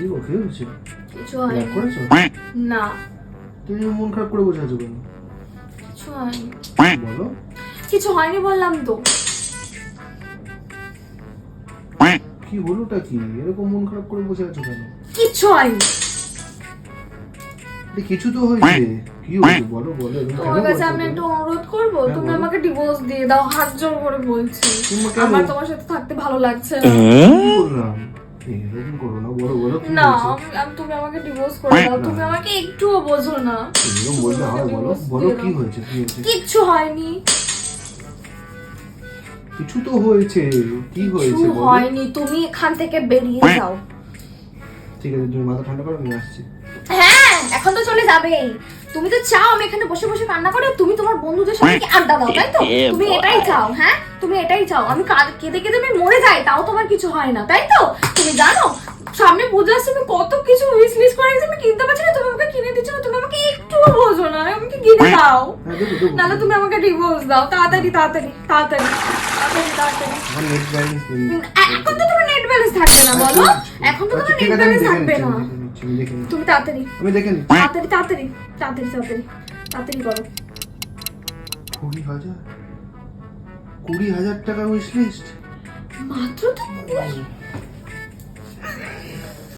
কি গো কি হয়েছে কিছু রাগ হয়নি করেছ? না। তুমি মন খারাপ করে বসে আছো কেন? কিছু হয়নি। বলো। কিছু হয়নি বললাম তো। কি হলোটা কি? এরকম মন খারাপ করে বসে আছো কেন? কিচ্ছু হয়নি। কিছু তো হয়েছে। কি হয়েছে? বলো বলো তোমার কাছে আমি? একটা অনুরোধ করব? হ্যাঁ, তুমি আমাকে ডিভোর্স দিয়ে দাও হাত জোর করে বলছি। আমার তোমার সাথে থাকতে ভালো লাগছে না। কি করলাম এরকম করো না। বলো বলো না আমি- আমি- তুমি আমাকে ডিভোর্স করে দাও। তুমি আমাকে একটুও বোঝো না। এরকম বললে হয় বলো। বলো কি হয়েছে কি হয়েছে? কিচ্ছু হয়নি। কিছু তো হয়েছে। কি হয়েছে হয়নি। তুমি এখান থেকে বেরিয়ে যাও। ঠিক আছে তুমি মাথা ঠান্ডা করো আমি আসছি। হ্যাঁ এখন তো চলে যাবেই। তুমি তো চাও আমি এখানে বসে বসে কান্না করে তুমি তোমার বন্ধুদের সাথে কি আড্ডা দাও তাই তো? তুমি এটাই চাও হ্যাঁ? তুমি এটাই চাও। আমি কেঁদে কেঁদে আমি মরে যাই তাও তোমার কিছু হয় না তাই তো? তুমি জানো সামনে পূজা আসছে আমি কত কিছু উইশ লিস্ট করে আমি কিনতে পারছি না তুমি আমাকে কিনে দিচ্ছ না তুমি আমাকে একটুও বোঝো না আমাকে কিনে দাও। হ্যাঁ দেবো দেবো নাহলে তুমি আমাকে ডিভোর্স দাও। তাড়াতাড়ি তাড়াতাড়ি তাড়াতাড়ি তাড়াতাড়ি এখন তো তোমার নেট ব্যালেন্স থাকবে না বলো? এখন তো আচ্ছা, তোমার ঠিক নেট ব্যালেন্স থাকবে না। তুমি তাড়াতাড়ি। আমি দেখে নিচ্ছি। তাড়াতাড়ি তাড়াতাড়ি তাড়াতাড়ি তাড়াতাড়ি তাড়াতাড়ি করো। কুড়ি হাজার? কুড়ি হাজার টাকা উইশ লিস্ট মাত্র তো কুড়ি।